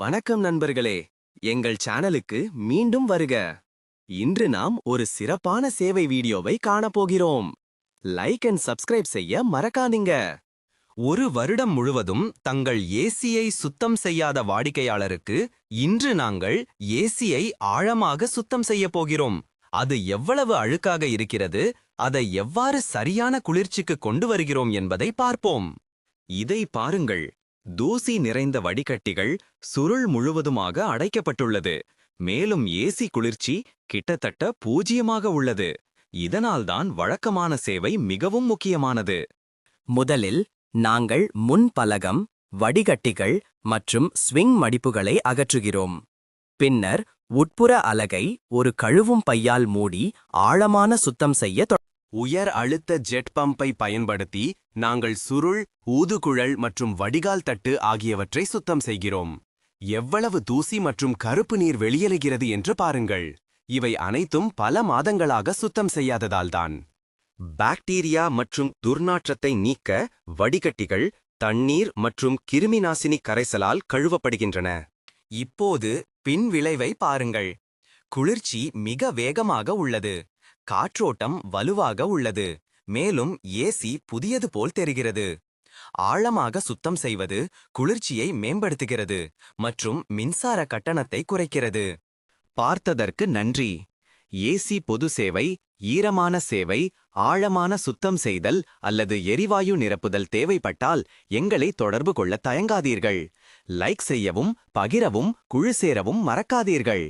வணக்கம் நண்பர்களே. எங்கள் சேனலுக்கு மீண்டும் வருக. இன்று நாம் ஒரு சிறப்பான சேவை வீடியோவை காணப்போகிறோம். லைக் அண்ட் சப்ஸ்கிரைப் செய்ய மறக்காதீங்க. ஒரு வருடம் முழுவதும் தங்கள் ஏசியை சுத்தம் செய்யாத வாடிக்கையாளருக்கு இன்று நாங்கள் ஏசியை ஆழமாக சுத்தம் செய்ய போகிறோம். அது எவ்வளவு அழுக்காக இருக்கிறது அதை எவ்வாறு சரியான குளிர்ச்சிக்கு கொண்டு வருகிறோம் என்பதை பார்ப்போம். இதை பாருங்கள் தூசி நிறைந்த வடிகட்டிகள் சுருள் முழுவதுமாக அடைக்கப்பட்டுள்ளது. மேலும் ஏசி குளிர்ச்சி கிட்டத்தட்ட பூஜ்ஜியமாக உள்ளது. இதனால்தான் வழக்கமான சேவை மிகவும் முக்கியமானது. முதலில் நாங்கள் முன் பலகம் வடிகட்டிகள் மற்றும் ஸ்விங் மடிப்புகளை அகற்றுகிறோம். பின்னர் உட்புற அலகை ஒரு கழுவும் பையால் மூடி ஆழமான சுத்தம் செய்ய உயர் அழுத்த ஜெட் பம்பை பயன்படுத்தி நாங்கள் சுருள் ஊதுகுழல் மற்றும் வடிகால் தட்டு ஆகியவற்றை சுத்தம் செய்கிறோம். எவ்வளவு தூசி மற்றும் கருப்பு நீர் வெளியேறுகிறது என்று பாருங்கள். இவை அனைத்தும் பல மாதங்களாக சுத்தம் செய்யாததால்தான் பாக்டீரியா மற்றும் துர்நாற்றத்தை நீக்க வடிகட்டிகள் தண்ணீர் மற்றும் கிருமிநாசினி கரைசலால் கழுவப்படுகின்றன. இப்போது பின் விளைவை பாருங்கள். குளிர்ச்சி மிக வேகமாக உள்ளது. காற்றோட்டம் வலுவாக உள்ளது. மேலும் ஏசி புதியது போல் தெரிகிறது. ஆழமாக சுத்தம் செய்வது குளிர்ச்சியை மேம்படுத்துகிறது மற்றும் மின்சார கட்டணத்தை குறைக்கிறது. பார்த்ததற்கு நன்றி. ஏசி பொது சேவை ஈரமான சேவை ஆழமான சுத்தம் செய்தல் அல்லது எரிவாயு நிரப்புதல் தேவைப்பட்டால் எங்களை தொடர்பு கொள்ள தயங்காதீர்கள். லைக் செய்யவும் பகிரவும் குழு சேரவும் மறக்காதீர்கள்.